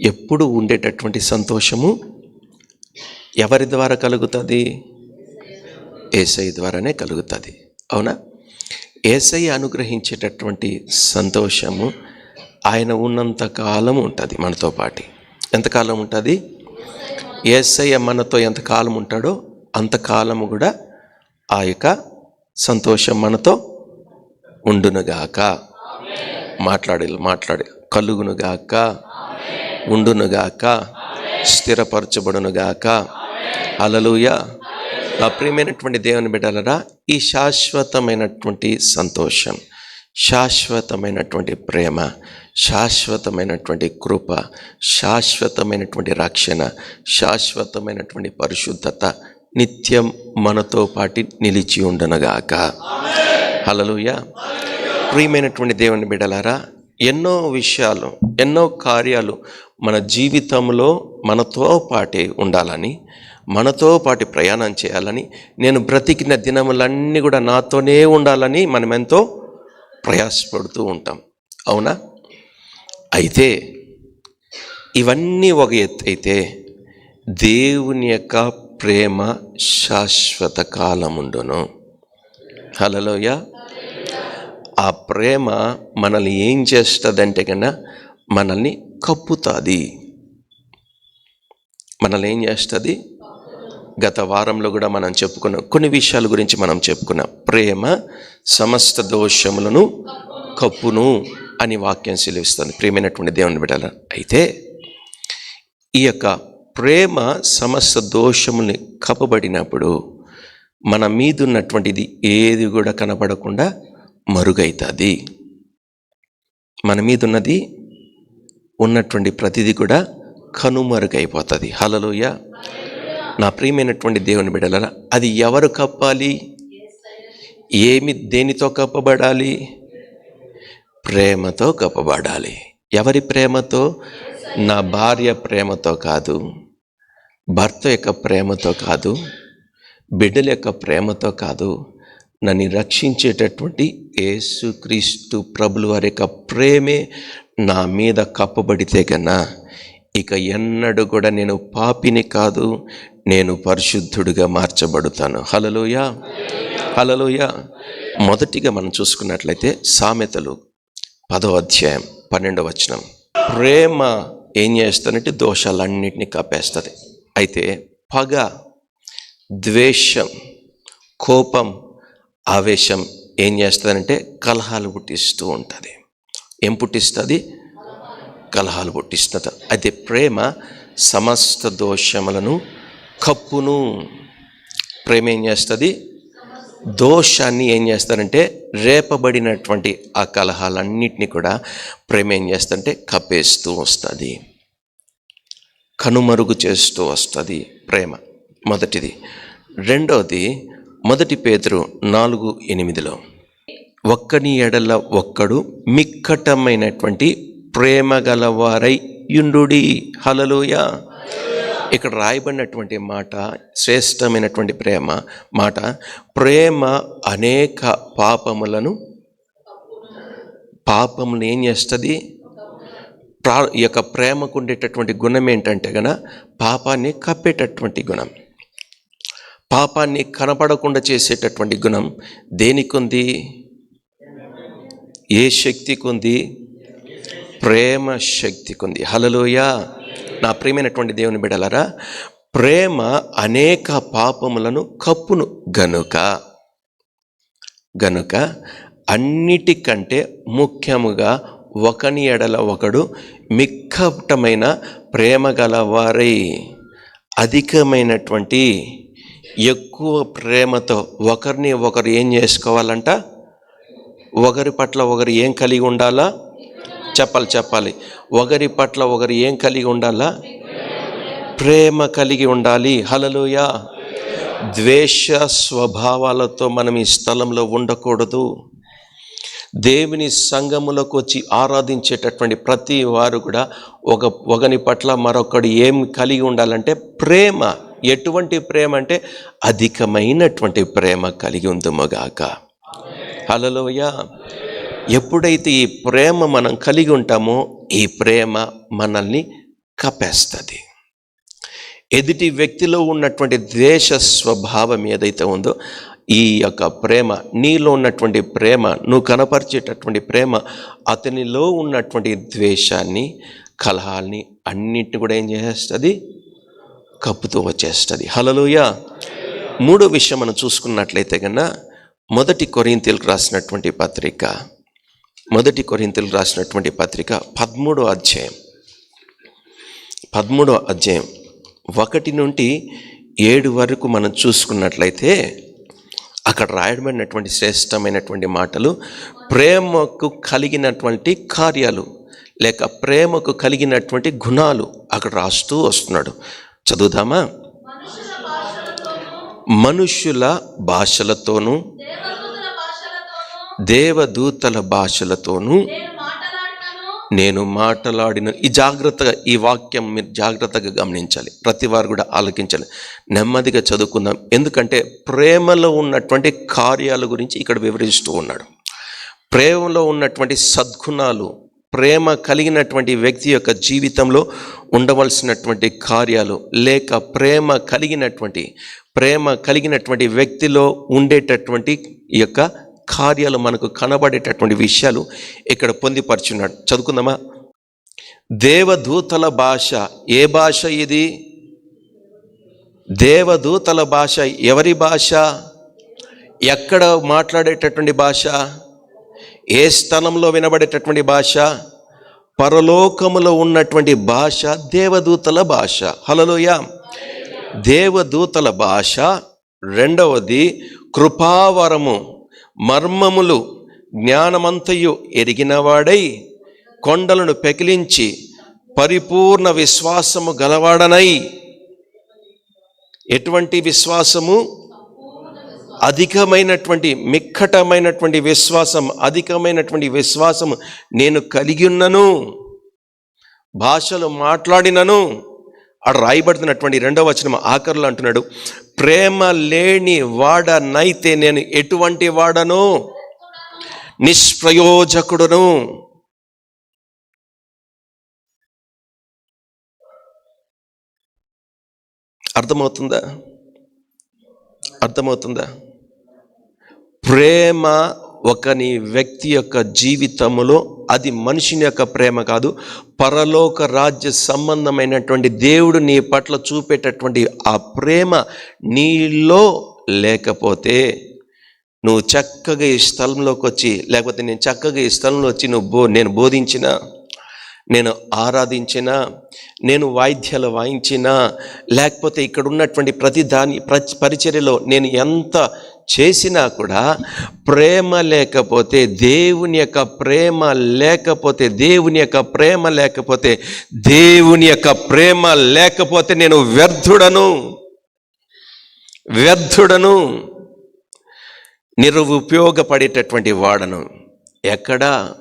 ఎప్పుడు ఉండేటటువంటి సంతోషము ఎవరి ద్వారా కలుగుతుంది? ఏసై ద్వారానే కలుగుతుంది. అవునా? ఏసై అనుగ్రహించేటటువంటి సంతోషము ఆయన ఉన్నంత కాలం ఉంటుంది మనతో పాటి. ఎంతకాలం ఉంటుంది? ఏసయ్య మనతో ఎంతకాలం ఉంటాడో అంతకాలము కూడా ఆ యొక్క సంతోషం మనతో ఉండునుగాక. మాట్లాడి మాట్లాడి కలుగునుగాక. ఉండునుగాక స్థిరపరచబడునుగాక. అలలుయ నా ప్రియమైనటువంటి దేవుని బిడ్డలరా ఈ శాశ్వతమైనటువంటి సంతోషం శాశ్వతమైనటువంటి ప్రేమ శాశ్వతమైనటువంటి కృప శాశ్వతమైనటువంటి రక్షణ శాశ్వతమైనటువంటి పరిశుద్ధత నిత్యం మనతో పాటి నిలిచి ఉండనుగాక. హలలుయ ప్రియమైనటువంటి దేవుని బిడలారా ఎన్నో విషయాలు ఎన్నో కార్యాలు మన జీవితంలో మనతో పాటే ఉండాలని మనతో పాటు ప్రయాణం చేయాలని నేను బ్రతికిన దినములన్నీ కూడా నాతోనే ఉండాలని మనం ఎంతో ప్రయాసపడుతూ ఉంటాం. అవునా? అయితే ఇవన్నీ ఒక ఎత్తు అయితే దేవుని యొక్క ప్రేమ శాశ్వత కాలముండును. హలలోయ ఆ ప్రేమ మనల్ని ఏం చేస్తుందంటే కన్నా మనల్ని కప్పుతుంది. మనల్ని ఏం చేస్తుంది? గత వారంలో కూడా మనం చెప్పుకున్నాం కొన్ని విషయాల గురించి మనం చెప్పుకున్నాం ప్రేమ సమస్త దోషములను కప్పును అని వాక్యం సెలవిస్తుంది. ప్రేమైనటువంటి దేవుని బిడ్డల అయితే ఈ యొక్క ప్రేమ సమస్త దోషముల్ని కప్పబడినప్పుడు మన మీదున్నటువంటిది ఏది కూడా కనపడకుండా మరుగవుతుంది మన మీదున్నది ఉన్నటువంటి ప్రతిదీ కూడా కనుమరుగైపోతుంది. హలలోయ నా ప్రియమైనటువంటి దేవుని బిడ్డలరా అది ఎవరు కప్పాలి? ఏమి దేనితో కప్పబడాలి? ప్రేమతో కప్పబడాలి. ఎవరి ప్రేమతో? నా భార్య ప్రేమతో కాదు భర్త యొక్క ప్రేమతో కాదు బిడ్డల యొక్క ప్రేమతో కాదు. నన్ను రక్షించేటటువంటి యేసుక్రీస్తు ప్రభుల వారి యొక్క ప్రేమే నా మీద కప్పబడితే కన్నా ఇక ఎన్నడూ కూడా నేను పాపిని కాదు నేను పరిశుద్ధుడిగా మార్చబడుతాను. హలలోయ హలలోయ మొదటిగా మనం చూసుకున్నట్లయితే సామెతలు పదో అధ్యాయం పన్నెండవ వచనం. ప్రేమ ఏం చేస్తానంటే దోషాలన్నింటినీ కప్పేస్తుంది అయితే పగ ద్వేషం కోపం ఆవేశం ఏం చేస్తుందంటే కలహాలు పుట్టిస్తూ ఉంటుంది. ఏం పుట్టిస్తుంది? కలహాలు పుట్టిస్తుంది. అయితే ప్రేమ సమస్త దోషములను కప్పును. ప్రేమ ఏం చేస్తుంది? దోషాన్ని ఏం చేస్తారంటే రేపబడినటువంటి ఆ కలహాలన్నింటినీ కూడా ప్రేమ ఏం చేస్తుంటే కప్పేస్తూ వస్తుంది. కనుమరుగు చేస్తూ వస్తుంది ప్రేమ. మొదటిది. రెండవది మొదటి పేతురు నాలుగు ఎనిమిదిలో ఒక్కని ఎడల ఒక్కడు మిక్కటమైనటువంటి ప్రేమ గలవారై యుండుడి. హలలోయ ఇక్కడ రాయబడినటువంటి మాట శ్రేష్టమైనటువంటి ప్రేమ మాట ప్రేమ అనేక పాపములను పాపములు ఏం చేస్తుంది? ప్రా ఈ యొక్క ప్రేమకు ఉండేటటువంటి గుణం ఏంటంటే గన పాపాన్ని కప్పేటటువంటి గుణం. పాపాన్ని కనపడకుండా చేసేటటువంటి గుణం దేనికుంది? ఏ శక్తి కొంది? ప్రేమ శక్తి కొంది. హలలోయా నా ప్రియమైనటువంటి దేవుని బిడలరా ప్రేమ అనేక పాపములను కప్పును. గనుక గనుక అన్నిటికంటే ముఖ్యముగా ఒకని ఎడల ఒకడు మిక్కటమైన ప్రేమ గలవారై అధికమైనటువంటి ఎక్కువ ప్రేమతో ఒకరిని ఒకరు ఏం చేసుకోవాలంట? ఒకరి పట్ల ఒకరు ఏం కలిగి ఉండాలా? చెప్పాలి చెప్పాలి. ఒకరి పట్ల ఒకరు ఏం కలిగి ఉండాలా? ప్రేమ కలిగి ఉండాలి. హలలోయ ద్వేష స్వభావాలతో మనం ఈ స్థలంలో ఉండకూడదు. దేవుని సంఘములకు వచ్చి ఆరాధించేటటువంటి ప్రతి వారు కూడా ఒక ఒకని పట్ల మరొకడు ఏం కలిగి ఉండాలంటే ప్రేమ. ఎటువంటి ప్రేమ అంటే అధికమైనటువంటి ప్రేమ కలిగి ఉందమగాక హలలోయ ఎప్పుడైతే ఈ ప్రేమ మనం కలిగి ఉంటామో ఈ ప్రేమ మనల్ని కప్పేస్తుంది. ఎదుటి వ్యక్తిలో ఉన్నటువంటి ద్వేష స్వభావం ఏదైతే ఉందో ఈ యొక్క ప్రేమ నీలో ఉన్నటువంటి ప్రేమ నువ్వు కనపరిచేటటువంటి ప్రేమ అతనిలో ఉన్నటువంటి ద్వేషాన్ని కలహాల్ని అన్నిటిని కూడా ఏం చేస్తుంది కప్పుతూ వచ్చేస్తుంది. హలలోయ మూడో విషయం మనం చూసుకున్నట్లయితే కన్నా మొదటి కొరింతలకు రాసినటువంటి పత్రిక మొదటి కొరింతలకు రాసినటువంటి పత్రిక పదమూడో అధ్యాయం. పదమూడో అధ్యాయం ఒకటి నుండి ఏడు వరకు మనం చూసుకున్నట్లయితే అక్కడ రాయబడినటువంటి శ్రేష్టమైనటువంటి మాటలు ప్రేమకు కలిగినటువంటి కార్యాలు లేక ప్రేమకు కలిగినటువంటి గుణాలు అక్కడ రాస్తూ వస్తున్నాడు. చదువుదామా? మనుషుల భాషలతోనూ దేవదూతల భాషలతోనూ నేను మాట్లాడిన ఈ జాగ్రత్తగా ఈ వాక్యం మీరు జాగ్రత్తగా గమనించాలి. ప్రతి వారు కూడా ఆలకించాలి. నెమ్మదిగా చదువుకుందాం. ఎందుకంటే ప్రేమలో ఉన్నటువంటి కార్యాల గురించి ఇక్కడ వివరిస్తూ ఉన్నాడు. ప్రేమలో ఉన్నటువంటి సద్గుణాలు ప్రేమ కలిగినటువంటి వ్యక్తి యొక్క జీవితంలో ఉండవలసినటువంటి కార్యాలు లేక ప్రేమ కలిగినటువంటి ప్రేమ కలిగినటువంటి వ్యక్తిలో ఉండేటటువంటి ఈ యొక్క కార్యాలు మనకు కనబడేటటువంటి విషయాలు ఇక్కడ పొందిపరుచున్నాడు. చదువుకుందామా? దేవదూతల భాష ఏ భాష ఇది? దేవదూతల భాష ఎవరి భాష? ఎక్కడ మాట్లాడేటటువంటి భాష? ఏ స్థలంలో వినబడేటటువంటి భాష? పరలోకములో ఉన్నటువంటి భాష దేవదూతల భాష. హలలోయ దేవదూతల భాష. రెండవది కృపావరము. మర్మములు జ్ఞానమంతయు ఎరిగినవాడై కొండలను పెకిలించి పరిపూర్ణ విశ్వాసము గలవాడనై. ఎటువంటి విశ్వాసము? అధికమైనటువంటి మిక్కటమైనటువంటి విశ్వాసం అధికమైనటువంటి విశ్వాసం నేను కలిగి ఉన్నను భాషలు మాట్లాడినను. అక్కడ రాయబడుతున్నటువంటి రెండవ వచనం ఆఖరులు అంటున్నాడు ప్రేమ లేని వాడనైతే నేను ఎటువంటి వాడను? నిష్ప్రయోజకుడును. అర్థమవుతుందా? అర్థమవుతుందా? ప్రేమ ఒకని వ్యక్తి యొక్క జీవితంలో అది మనిషిని యొక్క ప్రేమ కాదు పరలోక రాజ్య సంబంధమైనటువంటి దేవుడు నీ పట్ల చూపేటటువంటి ఆ ప్రేమ నీలో లేకపోతే నువ్వు చక్కగా ఈ స్థలంలోకి వచ్చి లేకపోతే నేను చక్కగా ఈ స్థలంలో వచ్చి నువ్వు బో నేను బోధించిన నేను ఆరాధించిన నేను వాయిద్యాలు వాయించిన లేకపోతే ఇక్కడ ఉన్నటువంటి ప్రతి దాని ప్ర- పరిచర్యలో నేను ఎంత చేసినా కూడా ప్రేమ లేకపోతే దేవుని యొక్క ప్రేమ లేకపోతే దేవుని యొక్క ప్రేమ లేకపోతే దేవుని యొక్క ప్రేమ లేకపోతే నేను వ్యర్థుడను. వ్యర్థుడను. నిరుపయోగపడేటటువంటి వాడను. ఎక్కడ?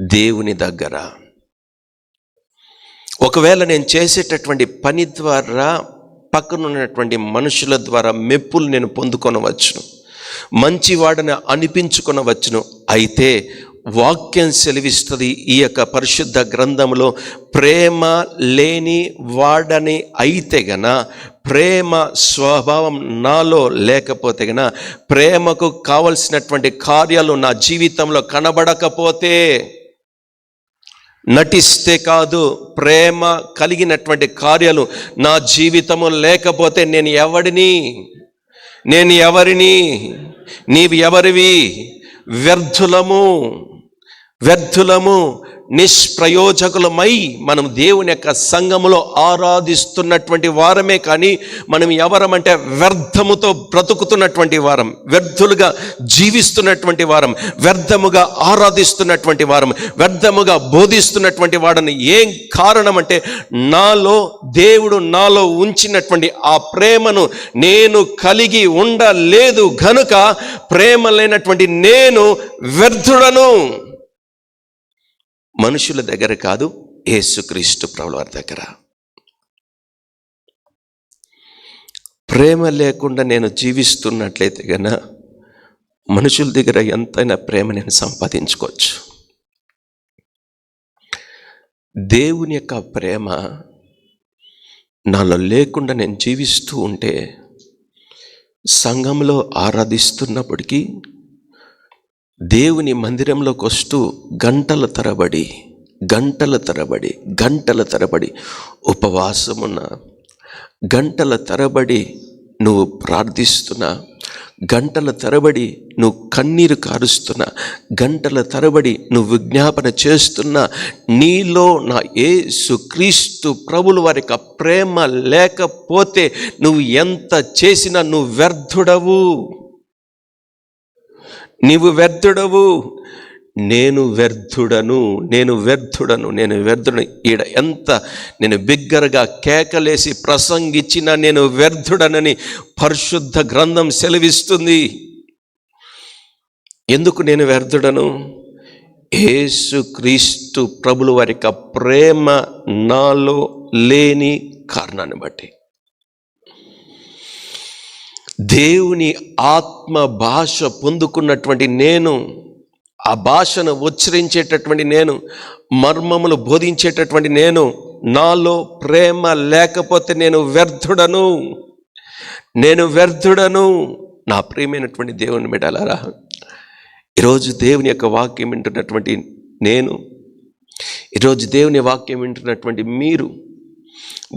దేవుని దగ్గర. ఒకవేళ నేను చేసేటటువంటి పని ద్వారా పక్కన ఉన్నటువంటి మనుషుల ద్వారా మెప్పులు నేను పొందుకొనవచ్చును. మంచివాడని అనిపించుకొనవచ్చును. అయితే వాక్యం సెలవిస్తుంది ఈ యొక్క పరిశుద్ధ గ్రంథంలో ప్రేమ లేని వాడని అయితే గన ప్రేమ స్వభావం నాలో లేకపోతే గన ప్రేమకు కావలసినటువంటి కార్యాలు నా జీవితంలో కనబడకపోతే నటిస్తే కాదు ప్రేమ కలిగినటువంటి కార్యాలు నా జీవితము లేకపోతే నేను ఎవడిని? నేను ఎవరిని? నీవు ఎవరివి? వ్యర్థులము. వ్యర్థులము నిష్ప్రయోజకులమై మనం దేవుని యొక్క సంఘములో ఆరాధిస్తున్నటువంటి వారమే కానీ మనం ఎవరమంటే వ్యర్థముతో బ్రతుకుతున్నటువంటి వారం వ్యర్థులుగా జీవిస్తున్నటువంటి వారం వ్యర్థముగా ఆరాధిస్తున్నటువంటి వారం వ్యర్థముగా బోధిస్తున్నటువంటి వాడని ఏం కారణం అంటే నాలో దేవుడు నాలో ఉంచినటువంటి ఆ ప్రేమను నేను కలిగి ఉండలేదు గనుక ప్రేమ లేనటువంటి నేను వ్యర్థుడను. మనుషుల దగ్గర కాదు యేసుక్రీస్తు ప్రభువారి దగ్గర. ప్రేమ లేకుండా నేను జీవిస్తున్నట్లయితే గన మనుషుల దగ్గర ఎంతైనా ప్రేమ నేను సంపాదించుకోవచ్చు. దేవుని యొక్క ప్రేమ నాలో లేకుండా నేను జీవిస్తూ ఉంటే సంఘంలో ఆరాధిస్తున్నప్పటికీ దేవుని మందిరంలోకి వస్తూ గంటల తరబడి గంటల తరబడి గంటల తరబడి ఉపవాసమున్న గంటల తరబడి నువ్వు ప్రార్థిస్తున్నా గంటల తరబడి నువ్వు కన్నీరు కారుస్తున్నా గంటల తరబడి నువ్వు విజ్ఞాపన చేస్తున్నా నీలో నా ఏ క్రీస్తు ప్రభులు వారికి ప్రేమ లేకపోతే నువ్వు ఎంత చేసినా నువ్వు వ్యర్థుడవు. నీవు వ్యర్థుడవు నేను వ్యర్థుడను నేను వ్యర్థుడను నేను వ్యర్థుడను. ఈడ ఎంత నేను బిగ్గరగా కేకలేసి ప్రసంగించిన నేను వ్యర్థుడనని పరిశుద్ధ గ్రంథం సెలవిస్తుంది. ఎందుకు నేను వ్యర్థుడను? ఏసుక్రీస్తు ప్రభులు వారి ప్రేమ నాలో లేని కారణాన్ని బట్టి. దేవుని ఆత్మ భాష పొందుకున్నటువంటి నేను ఆ భాషను ఉచ్చరించేటటువంటి నేను మర్మములు బోధించేటటువంటి నేను నాలో ప్రేమ లేకపోతే నేను వ్యర్థుడను. నేను వ్యర్థుడను. నా ప్రియమైనటువంటి దేవుని బిడ్డలారా ఈరోజు దేవుని యొక్క వాక్యం వింటున్నటువంటి నేను ఈరోజు దేవుని వాక్యం వింటున్నటువంటి మీరు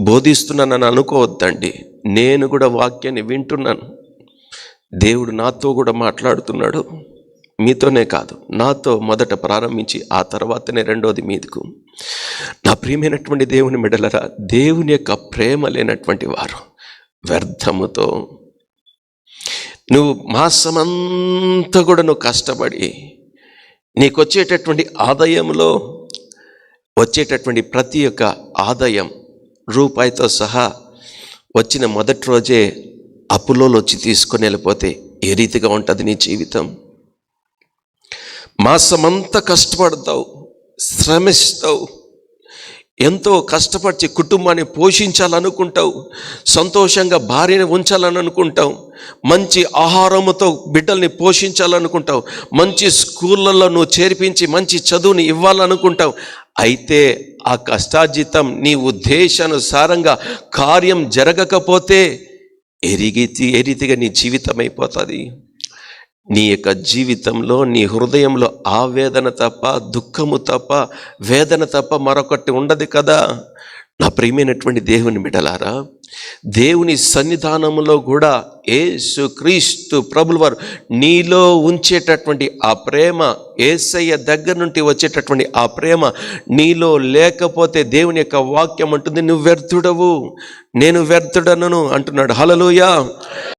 బోధిస్తున్నానని అనుకోవద్దండి. నేను కూడా వాక్యాన్ని వింటున్నాను. దేవుడు నాతో కూడా మాట్లాడుతున్నాడు. మీతోనే కాదు నాతో మొదట ప్రారంభించి ఆ తర్వాతనే రెండోది మీదకు. నా ప్రియమైనటువంటి దేవుని మెడలరా దేవుని యొక్క ప్రేమ లేనటువంటి వారు వ్యర్థముతో నువ్వు మాసమంతా కూడా నువ్వు కష్టపడి నీకు వచ్చేటటువంటి ఆదాయంలో వచ్చేటటువంటి ప్రతి ఒక్క ఆదాయం రూపాయితో సహా వచ్చిన మొదటి రోజే అప్పులోలు వచ్చి తీసుకొని వెళ్ళిపోతే ఏ రీతిగా ఉంటుంది నీ జీవితం? మాసమంతా కష్టపడతావు శ్రమిస్తావు ఎంతో కష్టపడి కుటుంబాన్ని పోషించాలనుకుంటావు సంతోషంగా భార్యని ఉంచాలని అనుకుంటావు మంచి ఆహారముతో బిడ్డల్ని పోషించాలనుకుంటావు మంచి స్కూళ్ళల్లో నువ్వు చేర్పించి మంచి చదువుని ఇవ్వాలనుకుంటావు అయితే ఆ కష్టార్జితం నీ ఉద్దేశానుసారంగా కార్యం జరగకపోతే ఎరిగితి ఏ రీతిగా నీ జీవితం అయిపోతుంది నీ యొక్క జీవితంలో నీ హృదయంలో ఆవేదన తప్ప దుఃఖము తప్ప వేదన తప్ప మరొకటి ఉండదు కదా. నా ప్రియమైనటువంటి దేవుని బిడలారా దేవుని సన్నిధానంలో కూడా ఏసు క్రీస్తు ప్రభులు వారు నీలో ఉంచేటటువంటి ఆ ప్రేమ ఏసయ్య దగ్గర నుండి వచ్చేటటువంటి ఆ ప్రేమ నీలో లేకపోతే దేవుని యొక్క వాక్యం అంటుంది నువ్వు వ్యర్థుడవు నేను వ్యర్థుడనను అంటున్నాడు. హలలుయా